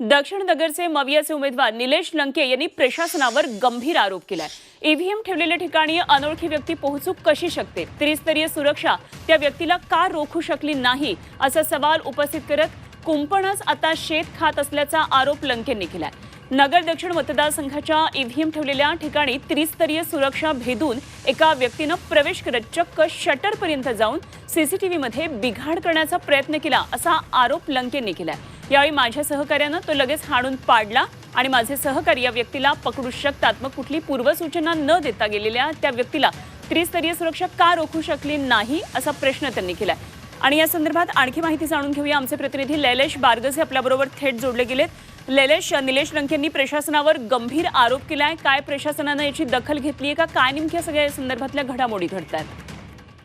दक्षिण नगरचे मवियाचे उमेदवार निलेश लंके यांनी प्रशासनावर गंभीर आरोप केलाय. ईव्हीएम ठेवलेल्या ठिकाणी अनोळखी व्यक्ती पोहोचू कशी शकते? त्रिस्तरीय सुरक्षा त्या व्यक्तीला का रोखू शकली नाही? असा सवाल उपस्थित करत कुंपणच आता शेत खात असल्याचा आरोप लंकेंनी केलाय. नगर दक्षिण मतदारसंघाच्या ईव्हीएम ठेवलेल्या ठिकाणी त्रिस्तरीय सुरक्षा भेदून एका व्यक्तीनं प्रवेश करत चक्क शटरपर्यंत जाऊन सीसीटीव्हीमध्ये बिघाड करण्याचा प्रयत्न केला असा आरोप लंकेंनी केलाय. यावेळी माझ्या सहकार्यानं तो लगेच हाणून पाडला आणि माझे सहकारी या व्यक्तीला पकडू शकतात. मग कुठली पूर्वसूचना न देता गेलेल्या त्या व्यक्तीला त्रिस्तरीय सुरक्षा का रोखू शकली नाही असा प्रश्न त्यांनी केला आणि या संदर्भात आणखी माहिती जाणून घेऊया. आमचे प्रतिनिधी लैलेश बारगसे आपल्याबरोबर थेट जोडले गेलेत. लैलेश निलेश लंकेंनी प्रशासनावर गंभीर आरोप केलाय. काय प्रशासनानं याची दखल घेतली आहे का? काय नेमक्या सगळ्या संदर्भातल्या घडामोडी घडतात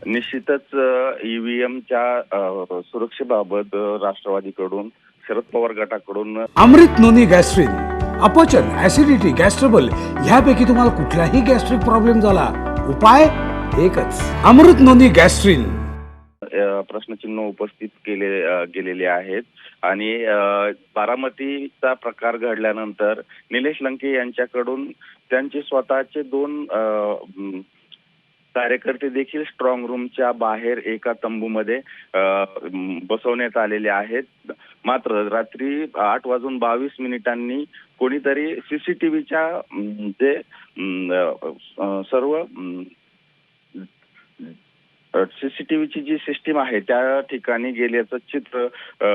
निश्चितच ईव्हीएमच्या सुरक्षेबाबत राष्ट्रवादीकडून शरद पवार गटाकडून अमृत नोनी गॅस्ट्रिन अपचन ऍसिडिटी गॅस्ट्रबल ह्यापैकी तुम्हाला कुठलाही गॅस्ट्रिक प्रॉब्लेम झाला उपाय एकच. अमृत नोनी गॅस्ट्रिन. अ, प्रश्नचिन्ह उपस्थित केले अ, गेलेले आहेत. आणि अ, बारामतीचा प्रकार घडल्यानंतर निलेश लंके यांच्याकडून त्यांचे स्वतःचे दोन अ, म, कार्यकर्ते देखील स्ट्रॉंग रूमच्या बाहेर एका तंबूमध्ये बसवण्यात आलेले आहेत. मात्र रात्री आठ वाजून बावीस मिनिटांनी कोणीतरी सीसीटीव्हीच्या जे सर्व सीसीटीव्हीची जी सिस्टीम आहे त्या ठिकाणी गेल्याचं चित्र अ,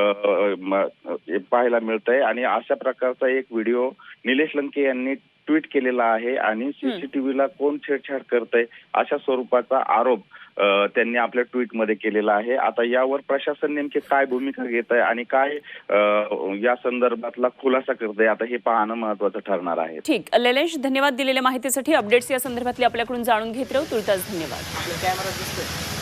पाहायला मिळत आहे आणि अशा प्रकारचा एक व्हिडिओ निलेश लंके यांनी ट्विट केलेला आहे आणि सीसीटीव्हीला कोण छेडछाड करतंय अशा स्वरूपाचा आरोप त्यांनी आपल्या ट्विटमध्ये केलेला आहे. आता यावर प्रशासन नेमके काय भूमिका घेत आहे आणि काय या संदर्भातला खुलासा करत आहे आता हे पाहणं महत्वाचं ठरणार आहे. ठीक. लैलेश धन्यवाद दिलेल्या माहितीसाठी. अपडेट्स या संदर्भातले आपल्याकडून जाणून घेत राहू. तुर्तास धन्यवाद.